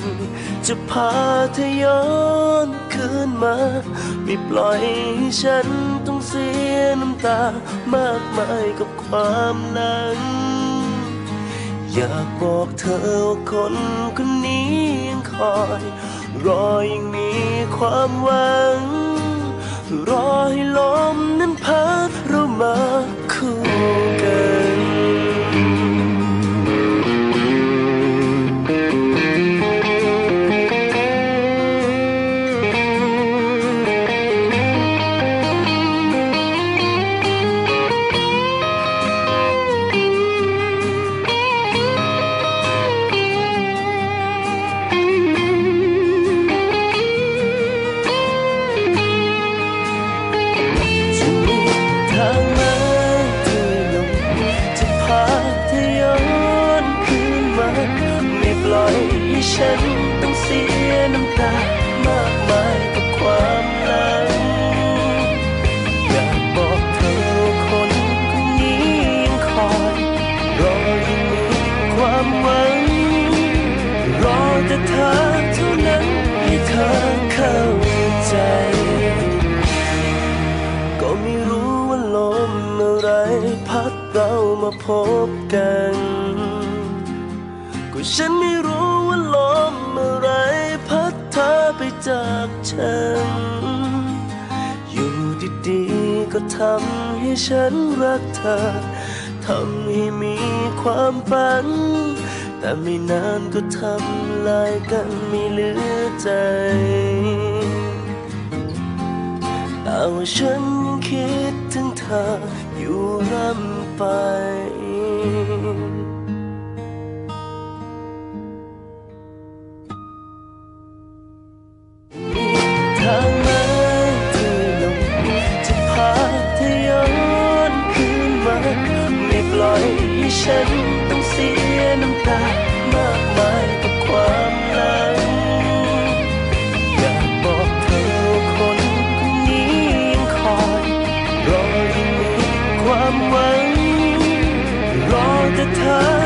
ม จะพาเธอย้อนคืนมา ไม่ปล่อยให้ฉันต้องเสียน้ำตามากมายกับความหลังอยากบอกเธอว่าคนคนนี้ยังคอย รอยังมีความหวัง รอให้ลมนั้นพัด อยให้ฉันต้องเสียน้ำตามากมายกับความหลังอยากบอกเธอคนคนนี้ยังคอยรอยังมีความหวัง รอแต่เธอเท่านั้นให้เธอเข้าใจ ก็ไม่รู้ว่าลมอะไรพัดเรามาพบกัน ก็ฉันไม่รู้ว่าลมอะไรพัดเธอไปจากฉัน อยู่ดีๆก็ทำให้ฉันรักเธอ ทำให้มีความฝัน แต่ไม่นานก็ทำลายกันไม่เหลือใจแต่ว่าฉันยังคิดถึงเธออยู่ร่ำไป ให้ฉันต้องเสียน้ำตามากมายกับความหลังอยากบอกเธอคนนี้ยังคอยรอยังมีความหวังรอแต่เธอ